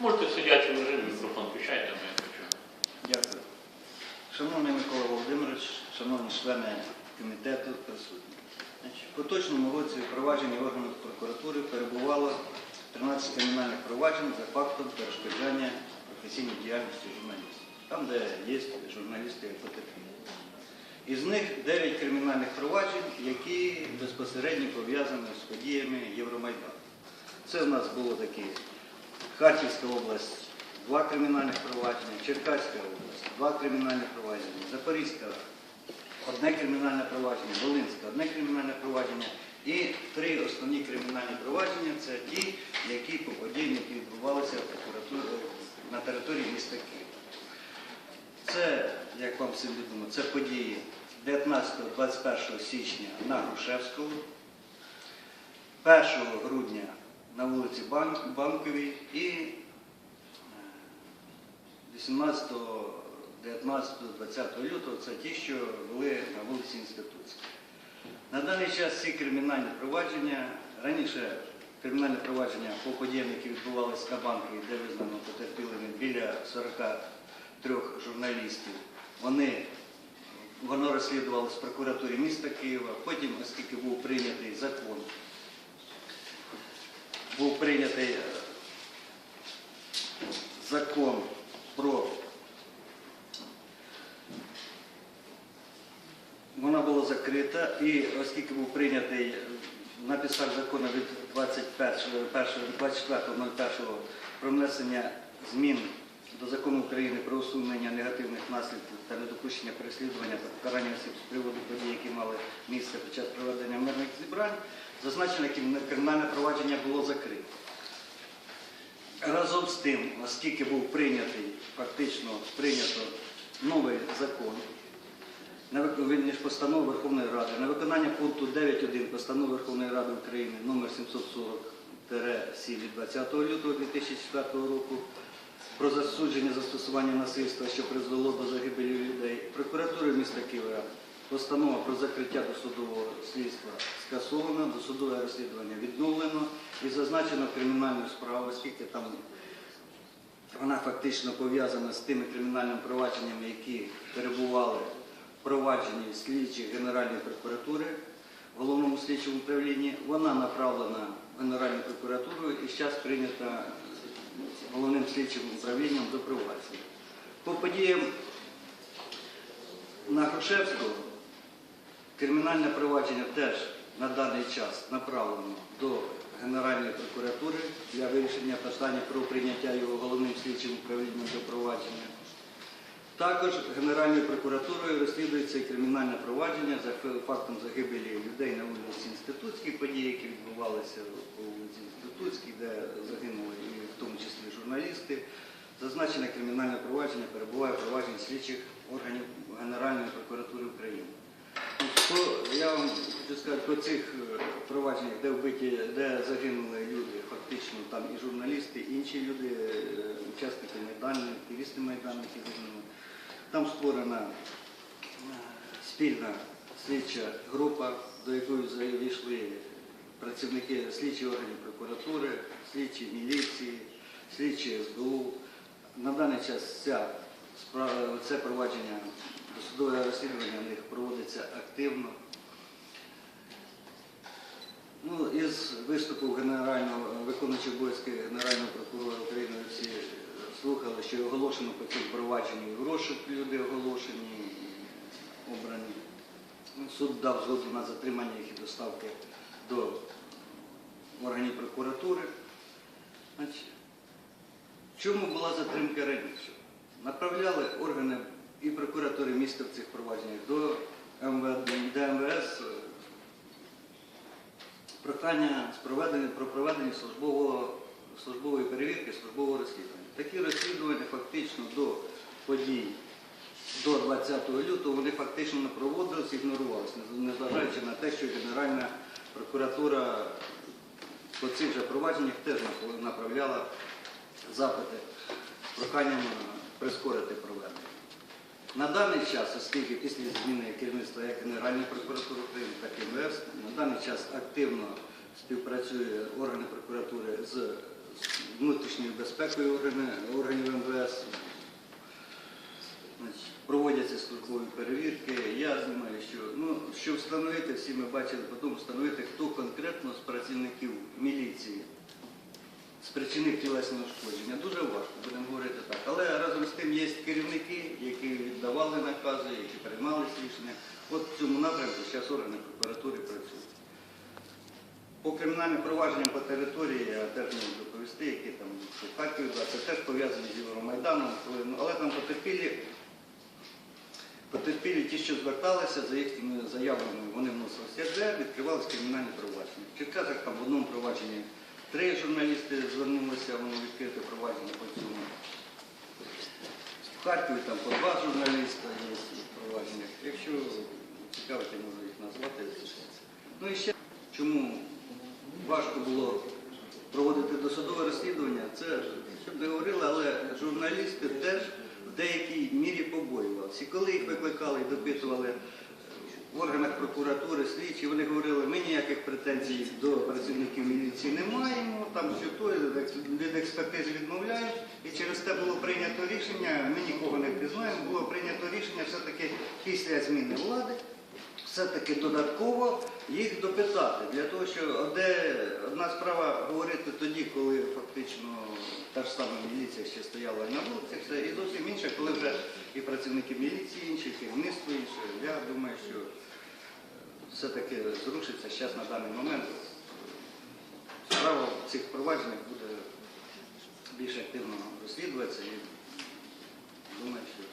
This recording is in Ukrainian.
Можете в сидячому режимі мікрофон включайте, ми почуємо. Дякую. Шановний Микола Володимирович, шановні члени комітету присутні. В поточному році у провадженні органів прокуратури перебувало 13 кримінальних проваджень за фактом перешкоджання професійній діяльності журналістів. Там, де є журналісти потерпілі. Із них 9 кримінальних проваджень, які безпосередньо пов'язані з подіями Євромайдану. Це в нас було такі Харківська область, два кримінальних провадження, Черкаська область, два кримінальних провадження, Запорізька, одне кримінальне провадження, Волинська, одне кримінальне провадження і три основні кримінальні провадження це ті, які по подіям, які відбувалися на території міста Києва. Це, як вам всім відомо, це події 19-21 січня на Грушевського, 1 грудня на вулиці Бан- Банковій і е, 18, 19, 20 лютого це ті, що були на вулиці Інститутській. На даний час ці кримінальні провадження, раніше кримінальне провадження по які відбувалися на банковій, де визнано потерпілими біля 43 журналістів, вони воно розслідувалося в прокуратурі міста Києва. Потім, оскільки був прийнятий закон, був прийнятий е, закон про вона була закрита, і оскільки був прийнятий е, на підставі закону від 24.01 про внесення змін до закону України про усунення негативних наслідків та недопущення переслідування та покарання осіб з приводу подій, які мали місце під час проведення мирних зібрань, зазначене кримінальне провадження було закрите. Разом з тим, оскільки був прийнятий, фактично прийнято новий закон, на вик- Верховної Ради на виконання пункту 9.1 постанови Верховної Ради України номер 740-7 від 20 лютого 2004 року про засудження застосування насильства, що призвело до загибелі людей, прокуратури міста Києва постанова про закриття досудового слідства скасовано, досудове розслідування відновлено і зазначено кримінальну справу, оскільки там вона фактично пов'язана з тими кримінальними провадженнями, які перебували в провадженні слідчих Генеральної прокуратури в головному слідчому управлінні. Вона направлена в Генеральну прокуратуру і зараз прийнята головним слідчим управлінням до провадження. По подіям на Грушевського кримінальне провадження теж на даний час направлено до Генеральної прокуратури для вирішення питання про прийняття його головним слідчим управлінням до провадження. Також Генеральною прокуратурою розслідується і кримінальне провадження за фактом загибелі людей на вулиці Інститутській, події, які відбувалися по вулиці Інститутській, де загинули і в тому числі журналісти. Зазначене кримінальне провадження перебуває в провадженні слідчих органів Генеральної прокуратури України. По- я вам хочу сказати, по цих е, провадженнях, де вбиті, де загинули люди, фактично там і журналісти, і інші люди, е, учасники Майдану, активісти Майдану, які загинули. Там створена е, спільна слідча група, до якої завійшли працівники слідчих органів прокуратури, слідчі міліції, слідчі СБУ. На даний час ця це провадження досудове розслідування в них проводиться активно. Ну, із виступу генерального виконуючого обов'язки Генерального прокурора України всі слухали, що оголошено по цьому провадженню в розшук люди оголошені, обрані. Ну, Суд дав згоду на затримання їх і доставки до органів прокуратури. Чому була затримка раніше? Направляли органи і прокуратури міста в цих провадженнях до МВС е, прохання про проведення службового, службової перевірки, службового розслідування. Такі розслідування фактично до подій до 20 лютого вони фактично не проводилися, ігнорувалися, незважаючи на те, що Генеральна прокуратура по цих же провадженнях теж направляла запити з проханням прискорити проведення. На даний час, оскільки після зміни керівництва як Генеральної прокуратури України, так і МВС, на даний час активно співпрацює органи прокуратури з внутрішньою безпекою органів МВС. Проводяться службові перевірки. Я думаю, що ну, щоб встановити, всі ми бачили, потім встановити, хто конкретно з працівників міліції спричинив тілесне ушкодження. Дуже важко, будемо говорити так. Але разом з тим є керівники, які віддавали накази, які приймали рішення. От в цьому напрямку зараз органи прокуратури працюють. По кримінальним провадженням по території я теж можу доповісти, які там в Харкові, це теж пов'язані з Євромайданом, але там потерпілі, потерпілі ті, що зверталися за їхніми заявами, вони вносили СРД, відкривалися кримінальні провадження. В Черкасах там в одному провадженні три журналісти звернулися, воно відкрите провадження по цьому. В Харкові там по два журналіста є провадження. Якщо цікавить, я можу їх назвати. Ну і ще чому важко було проводити досудове розслідування, це щоб не говорили, але журналісти теж в деякій мірі побоювалися. І коли їх викликали і допитували в органах прокуратури, слідчі, вони говорили, ми ніяких претензій до працівників міліції не маємо, там то від експертизи відмовляють. І через те було прийнято рішення, ми нікого не признаємо, було прийнято рішення все-таки після зміни влади все-таки додатково їх допитати. Для того, що одне, одна справа говорити тоді, коли фактично та ж сама міліція ще стояла на вулицях, і зовсім інше, коли вже і працівники міліції інші, керівництво інше. Я думаю, що е, все-таки зрушиться зараз на даний момент. Цих провадженнях буде більш активно розслідуватися. І думаю, що